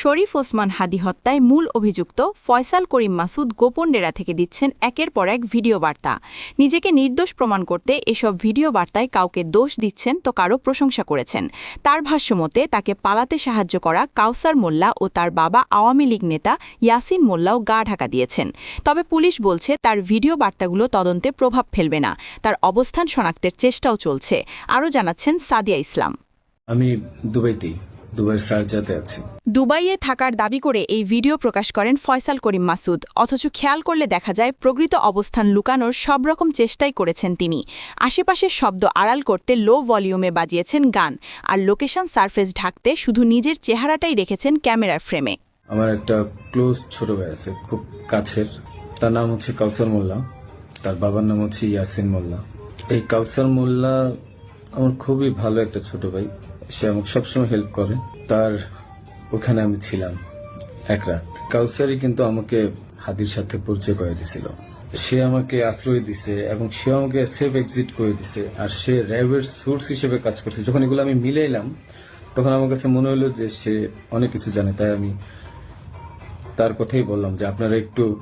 শরীফ ওসমান হাদি হত্যায় মূল অভিযুক্ত ফয়সাল করিম মাসুদ গোপন ডেরা থেকে দিচ্ছেন একের পর এক ভিডিও বার্তা। নিজেকে নির্দোষ প্রমাণ করতে এসব ভিডিও বার্তায় কাউকে দোষ দিচ্ছেন তো কারও প্রশংসা করেছেন। তার ভাষ্যমতে তাকে পালাতে সাহায্য করা কাউসার মোল্লা ও তার বাবা আওয়ামী লীগ নেতা ইয়াসিন মোল্লাও গা ঢাকা দিয়েছেন। তবে পুলিশ বলছে, তার ভিডিও বার্তাগুলো তদন্তে প্রভাব ফেলবে না। তার অবস্থান শনাক্তের চেষ্টাও চলছে। আরও জানাচ্ছেন সাদিয়া ইসলাম। আমি দুবাইতেই। দুবাইয়ের সার্জাতে আছি। দুবাইয়ে থাকার দাবি করে এই ভিডিও প্রকাশ করেন ফয়সাল করিম মাসুদ। অথচ খেয়াল করলে দেখা যায় প্রকৃত অবস্থান লুকানোর সব রকম চেষ্টাই করেছেন তিনি। আশেপাশের শব্দ আড়াল করতে লো ভলিউমে বাজিয়েছেন গান। আর লোকেশন সারফেস ঢাকতে শুধু নিজের চেহারাটাই রেখেছেন ক্যামেরার ফ্রেমে। আমার একটা ক্লোজ ছোট ভাই আছে খুব কাছের। তার নাম হচ্ছে কাউসার মোল্লা। তার বাবার নাম হচ্ছে ইয়াসিন মোল্লা। এই কাউসার মোল্লা আমার খুবই ভালো একটা ছোট ভাই। সে আমাকে সবসময় হেল্প করে। তার ওখানে আমি ছিলাম এক রাত। কাউসারই কিন্তু আমাকে হাদির সাথে পরিচয় করে দিছিল। সে আমাকে আশ্রয় দিছে এবং সে আমাকে সেফ এক্সিট করে দিছে। আর সে র্যাবের সোর্স হিসেবে কাজ করছে। যখন এগুলো আমি মিলাইলাম, তখন আমার কাছে মনে হলো যে সে অনেক কিছু জানে। তাই আমি তার কথাই বললাম যে আপনারা একটু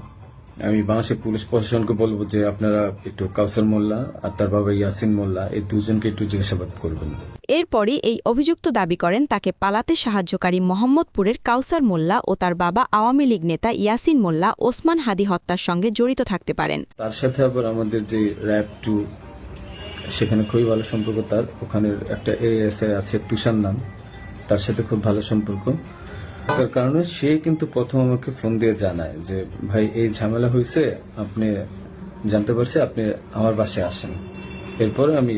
আমি বাংলাদেশের পুলিশ প্রশাসনকে বলব যে আপনারা একটু কাউসার মোল্লা আর তার বাবা ইয়াসিন মোল্লা এই দুজনকে একটু জিজ্ঞাসাবাদ করবেন। এরপরই এই অভিযুক্ত দাবি করেন তাকে পালাতে সাহায্যকারী মোহাম্মদপুরের কাউসার মোল্লা ও তার বাবা আওয়ামী লীগ নেতা ইয়াসিন মোল্লা ওসমান হাদি হত্যার সঙ্গে জড়িত থাকতে পারেন। তার সাথে আবার আমাদের যে র্যাব টু সেখানে খুবই ভালো সম্পর্ক তার ওখানের একটা এএসআই আছে তুষার নাম। তার সাথে খুব ভালো সম্পর্ক। তার কারণে সে কিন্তু প্রথম আমাকে ফোন দিয়ে জানায় যে ভাই এই ঝামেলা হয়েছে আপনি জানতে পারছি আপনি আমার বাসায় আসেন। এরপরে আমি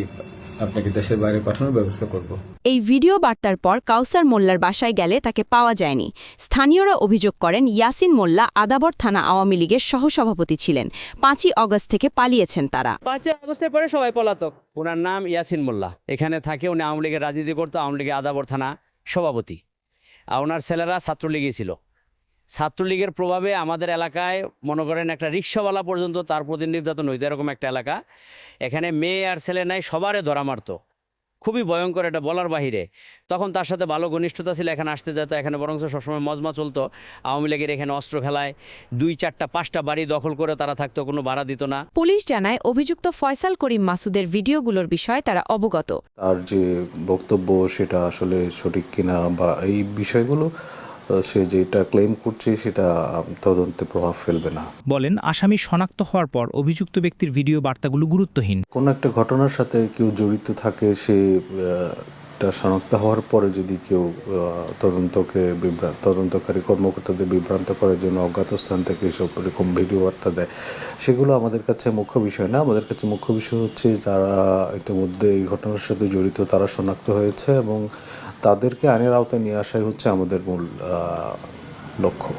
আপনাকে দেশের বাইরে পাঠানোর ব্যবস্থা করব। এই ভিডিও বার্তার পর কাউসার মোল্লার বাসায় গেলে তাকে পাওয়া যায়নি। স্থানীয়রা অভিযোগ করেন ইয়াসিন মোল্লা আদাবর থানা আওয়ামী লীগের সহসভাপতি ছিলেন। পাঁচই অগস্ট থেকে পালিয়েছেন তারা। পাঁচই আগস্টের পরে সবাই পলাতক। ওনার নাম ইয়াসিন মোল্লা। এখানে থাকে উনি আওয়ামী লীগের রাজনীতি করতো আওয়ামী লীগের আদাবর থানা সভাপতি। ওনার ছেলেরা ছাত্রলীগই ছিল। ছাত্রলীগের প্রভাবে আমাদের এলাকায়, মনে করেন, একটা রিক্সাওয়ালা পর্যন্ত তার প্রতি নির্যাতন হইতো এরকম একটা এলাকা। এখানে মেয়ে আর ছেলে নাই, সবারে ধরা মারতো। খুবই ভয়ঙ্কর এটা বলার বাহিরে। তখন তার সাথে ভালো ঘনিষ্ঠতা ছিল এখানে আসতে যেত এখানে বরং সবসময় মজমা চলতো। আওয়ামী লীগের এখানে অস্ত্র খেলায় দুই চারটা পাঁচটা বাড়ি দখল করে তারা থাকতো কোনো ভাড়া দিত না। পুলিশ জানায় অভিযুক্ত ফয়সাল করিম মাসুদের ভিডিওগুলোর বিষয়ে তারা অবগত। তার যে বক্তব্য সেটা আসলে সঠিক কিনা বা এই বিষয়গুলো সে যেটা ক্লেম করছে সেটা তদন্তে প্রভাব ফেলবে না। বলেন আসামি শনাক্ত হওয়ার পর অভিযুক্ত ব্যক্তির ভিডিও বার্তাগুলো গুরুত্বহীন। কোনো একটা ঘটনার সাথে কেউ জড়িত থাকে সে আহ, টা শনাক্ত হওয়ার পরে যদি কেউ তদন্তকে বিভ্রান্ত তদন্তকারী কর্মকর্তাদের বিভ্রান্ত করার জন্য অজ্ঞাত স্থান থেকে এসব এরকম ভিডিও বার্তা দেয় সেগুলো আমাদের কাছে মুখ্য বিষয় না। আমাদের কাছে মুখ্য বিষয় হচ্ছে যারা ইতিমধ্যে এই ঘটনার সাথে জড়িত তারা শনাক্ত হয়েছে এবং তাদেরকে আইনের আওতায় নিয়ে আসাই হচ্ছে আমাদের মূল লক্ষ্য।